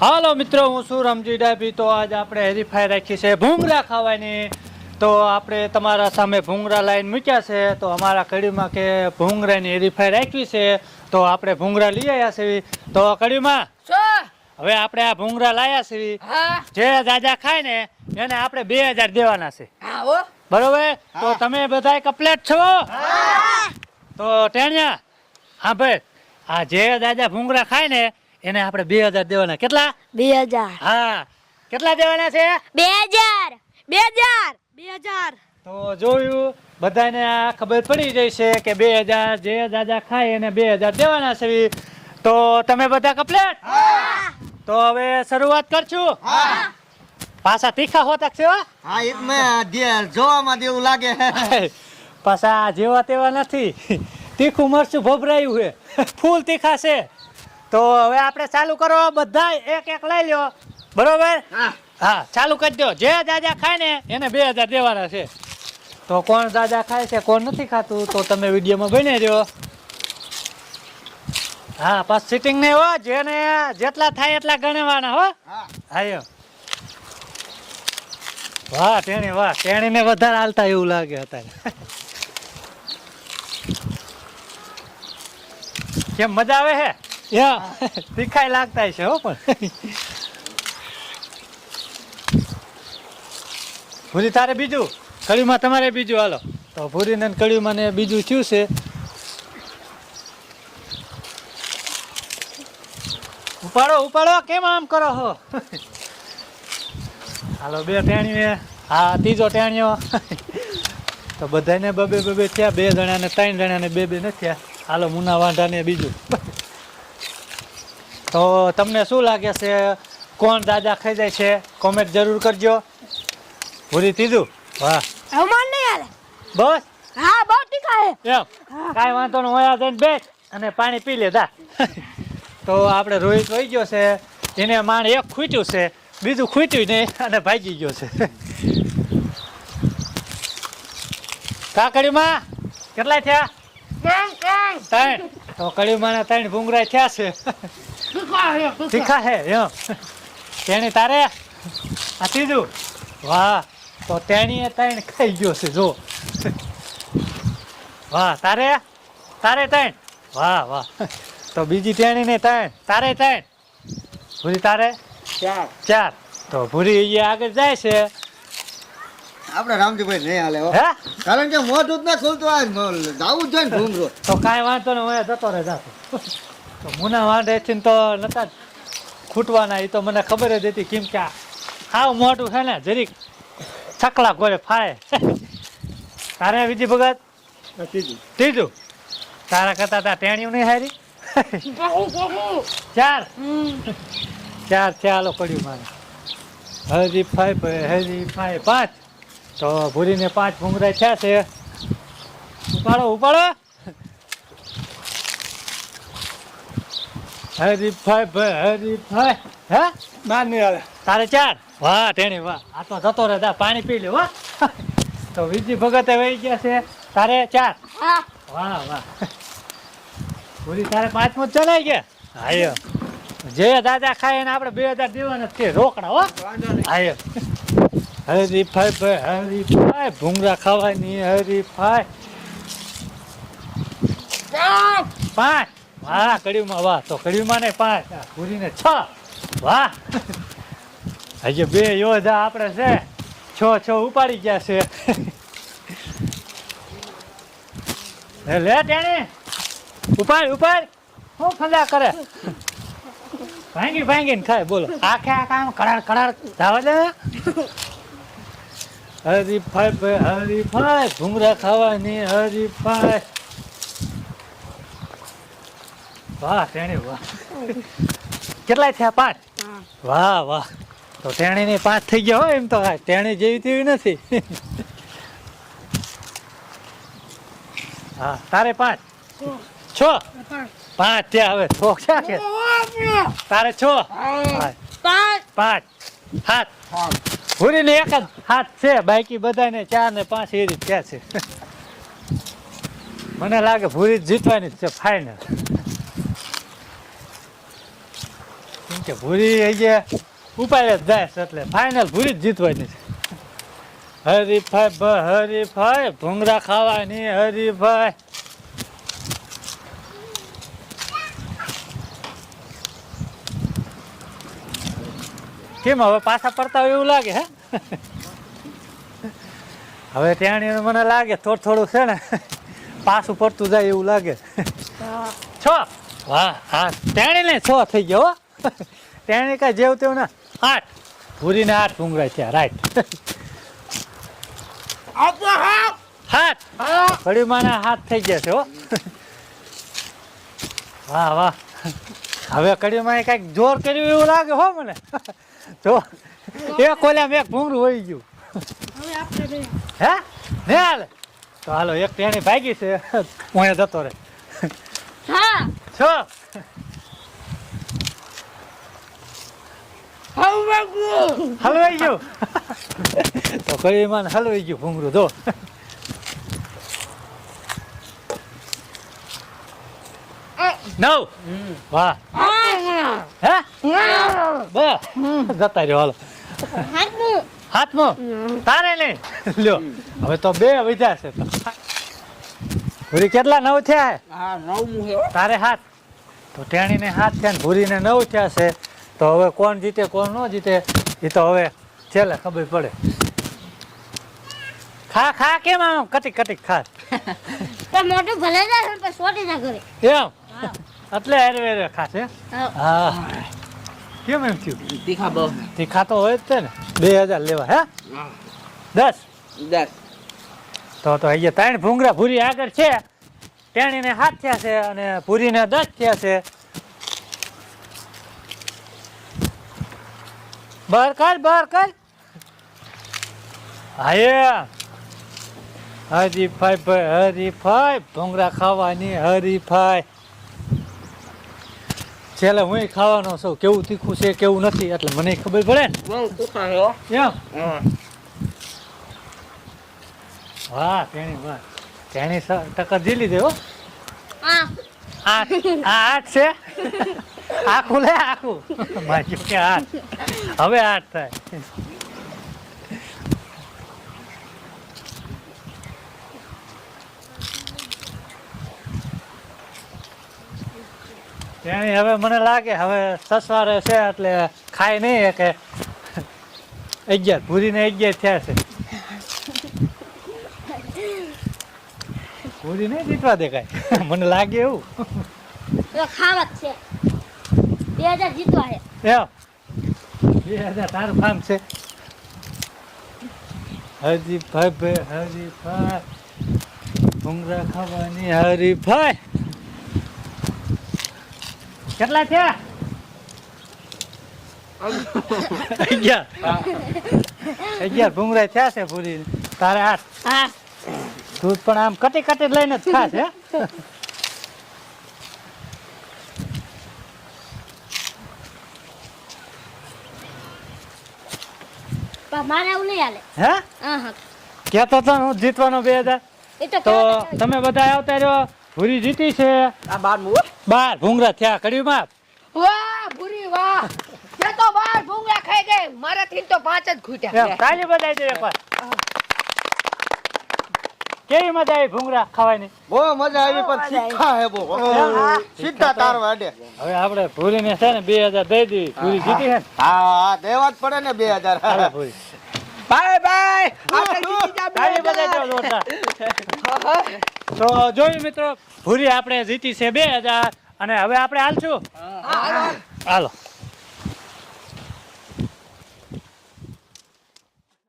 હાલો મિત્રો હું શું રમજી ડાબી તો આજ આપણે હેરીફાઈ રાખી છે ભૂંગરા ખાવાની. તો આપણે તમારા સામે ભૂંગરા લાઈન મૂક્યા છે. તો અમારા કડીમાં કે ભૂંગરાની હેરીફાઈ રાખવી છે. તો આપણે ભૂંગરા લઈ આવ્યા છે. તો કડીમાં હવે આપણે આ ભૂંગરા લાયા છે. જે દાદા ખાય ને એને આપણે બે હજાર દેવાના છે. બરોબર? તો તમે બધા કપલેટ છો? તો ટેણિયા હા ભાઈ આ જે દાદા ભૂંગરા ખાય ને એને આપણે બે હજાર દેવાના. કેટલા? બે હજાર. હા. કેટલા દેવાના છે? બે હજાર. બે હજાર. બે હજાર. તો જોયું બધાને આ ખબર પડી જાય છે કે બે હજાર જે દાદા ખાય એને બે હજાર દેવાના છે. તો તમે બધા કપલેટ તો હવે શરૂઆત કરશું. પાછા તીખા હોતા છે હા એ મેં જે- જોવામાં દેવું લાગે. પાછા જેવા તેવા નથી. તીખું મરચું ભભરાયું છે. ફૂલ તીખા છે. તો હવે આપણે ચાલુ કરો બધા એક એક લઈ લ્યો. બરોબર? હા. હા ચાલુ કરી દો જે દાદા ખાય ને એને બે હજાર દેવાના છે. તો કોણ દાદા ખાય છે કોણ નથી ખાતું તો તમે વિડીયોમાં બની રહ્યો. હા પાસ સિટિંગ નહીં હો જેને જેટલા થાય એટલા ગણવાના હો. હાયો. વાહ તેણી વાહ તેણીને વધારે હાલતા એવું લાગે અત્યારે. કેમ મજા આવે હે? યા. તીખાઈ લાગતા છે હો પણ. ભૂરી તારે બીજું? કડીમાં તમારે બીજું, હાલો. તો ભૂરીને ને કડીમાં ને બીજું થયું છે. ઉપાડો ઉપાડો, કેમ આમ કરો હો? હાલો, બે ટેણીઓ હા, ત્રીજો ટેણીઓ તો બધાને બબે બબે થયા, બે જણાને, ત્રણ જણાને બે બે નથી થયા. હાલો, મુના વાંઢાને બીજું. તો તમને શું લાગે છે? કોણ દાદા ખાઈ જાય છે? કોમેન્ટ જરૂર કરજો. પૂરી તીધું? વાહ. હમણાં નહીં હાલે. બસ? હા બહુ ટીકા હે એમ. કાંઈ વાંધો નહીં હોય જઈને બેસ અને પાણી પી લે દા તો આપણે રોહિત વહી ગયો છે. એને માણ એક ખૂટ્યું છે બીજું ખૂટ્યું નહીં અને ભાગી ગયો છે. કાકડીમાં કેટલા થયા? ત્રણ તો કડીમાં ત્રણ ભૂંગરા થયા છે. તીખા હે એમ તેણી તારે આ ત્રીજું વાહ તો તેણીએ ત્રણ ખાઈ ગયો છે જો. વાહ તારે? તારે ત્રણ? વાહ વાહ. તો બીજી તેણી ને ત્રણ. તારે ત્રણ? ભૂરી તારે? ચાર. ચાર. તો ભૂરી એ આગળ જાય છે. આપણે રામજીભાઈ નહીં હાલે હે. કારણ કે મોઢું જ ના ખોલતું આ જવું જ જોઈએ ને તો કાંઈ વાંધો ને હું જતો રહે જાતો. તો મુના વાંઢેથી તો નતા ખૂટવાના એ તો મને ખબર જ હતી કેમ કે આ હાવ મોટું છે ને જરીક છકલા ગોળે ફાળે. તારે બીજી ભગત? ત્રીજું. તારા કરતા તા ટેણીઓ નહીં હારી? ચાર? ચાર છે આલો પડ્યું મારે. હજી ફાઈ હજી ફાઈ પાંચ. તો ભૂરીને પાંચ ભૂંગરા થયા છે. ઉપાડો ઉપાડો. હરી ભાઈ હરીફાઈ હે? ના નહીં હાલે. તારે ચાર? વાહ તેણી વાહ. આ તો જતો રહે દા પાણી પી લે વાહ તો વિજી ભગતે વહી ગયા છે. તારે ચાર? વાહ વાહ. પૂરી તારે પાંચમો જ ચલાઈ ગયા? હાયો. જે દાદા ખાય ને આપણે બે હજાર દેવાના છે રોકડા હો. વાંધો નહીં. હાયો. હરીફાઈ ભાઈ હરીફાઈ ભૂંગરા ખાવાની હરીફાઈ પાંચ. વાહ, કડીમાં વાહ. તો કડીમાં ને પાંચ. પૂરીને છ. વાહ. હજી બે યોધા આપણે છે. છ છ ઉપાડી ગયા છે. લે ટેણી. ઉપાડ ઉપાડ. શું ફંદા કરે? ભાંગી, ભાંગીને ખાય. બોલો. આખે આખા આમ કરાર કડાર ધાવા દે. હરી ફાઈ હરી ફાઈ ભૂંગરા ખાવાની હરી ફાઈ વાહ તેણી વાહ. કેટલાય થયા પાંચ? વાહ વાહ. તો તેણીની પાંચ થઈ ગયા હોય એમ તો તેણી જેવી તેવી નથી. હા તારે પાંચ? છ. પાંચ. ત્યાં હવે. છો ક્યાં કે તારે છ? પાંચ. હાથ સાત. ભૂરીને એક જ. હાથ છે. બાકી બધાને ચાર ને પાંચ એ રીત થયા છે. મને લાગે ભૂરી જીતવાની જ છે ફાઇનલ કેમ કે ભૂરી જે ઉપાડે જ જાય છે એટલે ફાઇનલ ભૂરી જ જીતવાની છે. હરીફાઈ હરીફાઈ ભૂંગરા ખાવાની હરીફાઈ. કેમ હવે પાછા પડતા હોય એવું લાગે હે? હવે ત્યાં મને લાગે થોડું થોડું છે ને પાછું પડતું જાય એવું લાગે. છ? વાહ હા તેણી ને છ થઈ ગયો તેણે કાંઈ જેવું તેવું ના આઠ ભૂરીને આઠ ભૂંગળા થયા. રાઈટ હાથ! કડીમાના હાથ થઈ ગયા છે હો. વાહ વાહ. હવે કડીમાં કાંઈક જોર કર્યું એવું લાગે હો મને. તો એક કોલ્યામ એક ભૂંગળું હોઈ ગયું. હે? ને હાલે. તો હાલો એક ટેણી ભાગી છે. હું જતો રે હા. છ. હલવાઈ ગયું. તો કડીમાં હલવાઈ ગયું ભૂંગળું જો. નવ. વાહ. હે? બ જતા રહ્યો હાલો. હાથમાં? તારે નહીં? લ્યો. હવે તો બે વધ્યા છે તો. ભૂરી કેટલા નવ થયા તારે હાથ? તો ટેણીને હાથ થયા ને ભૂરીને નવ થયા છે. તો હવે કોણ જીતે કોણ ન જીતે એ તો હવે છેલ્લે ખબર પડે. ખા ખા કેમ આમ? કટીક કટીક ખા. તો મોટું ભલે જાય પણ સોટી ના કરે. એમ? એટલે ખાશે. હા. કેમ એમ થયું? તીખા બહુ તીખા તો હોય જ છે ને. બે હજાર લેવા હે? દસ. દસ. તો તો અહીંયા ત્રણ ભૂંગળા ભૂરી આગળ છે. તેણીને હાથ થયા છે અને ભૂરીને દસ થયા છે. બહાર કાઢ બહાર કર હાય હરીફાઈ ભાઈ હરીફાઈ ભૂંગળા ખાવાની હરીફાઈ. છેલ્લે હું ખાવાનો છું. કેવું તીખું છે કેવું નથી એટલે મને ખબર પડે ને. વાહ તેણી વાહ. તેણી સ- ટક્કર જી લીધે હો. આઠ છે? આખું લે આખું. માજુ કે આઠ હવે આઠ થાય. તેણી હવે મને લાગે હવે સસવારે છે એટલે ખાય નહીં કે અગિયાર ભૂરીને અગિયાર થયા છે. ભૂરી નહીં જીતવા દે કાંઈ મને લાગે એવું. ખાવા જ છે. બે હજાર જીતવા છે બે હજાર તારું કામ છે? હજી ભાઈ ભાઈ હરી ભાઈ. ભૂંગળા ખાવાની હરી ભાઈ. કેટલા થયા? અગિયાર. અગિયાર થયા છે પૂરી તારે આઠ. દૂધ પણ આમ કટી કટી લઈને જ ખાશે મારે એવું નહીં હાલે. હે? હા હા. કહેતો તો હું જીતવાનો બે હજાર. તો તો કહેવાય ને. તમે બધા આવતા રહ્યો. ભૂરી જીતી છે. આ બારમું બાર ભૂંગળા થયા. કડીમાં વાહ ભૂરી વાહ. તે તો બાર ભૂંગળા ખાઈ ગઈ. મારાથી તો પાંચ જ ખૂટ્યા તાલી બધાઈ દે એકવાર. કેવી મજા આવી ભૂંગળા ખાવાની? બહુ મજા આવી પણ સીધા હે બહુ. સીધા તાર વાડે હવે આપણે ભૂરીને છે ને બે હજાર દઈ દીધી ભૂરી જીતી છે ને? હા હા. દેવા જ પડે ને બે હજાર. હાલો ભૂરી. બાય બાય આપણે જીતી બે તાલી બધાઈ હજાર. જોરદાર. તો જોયું મિત્રો ભૂરી આપણે જીતી છે બે હજાર અને હવે આપણે હાલશું. હાલો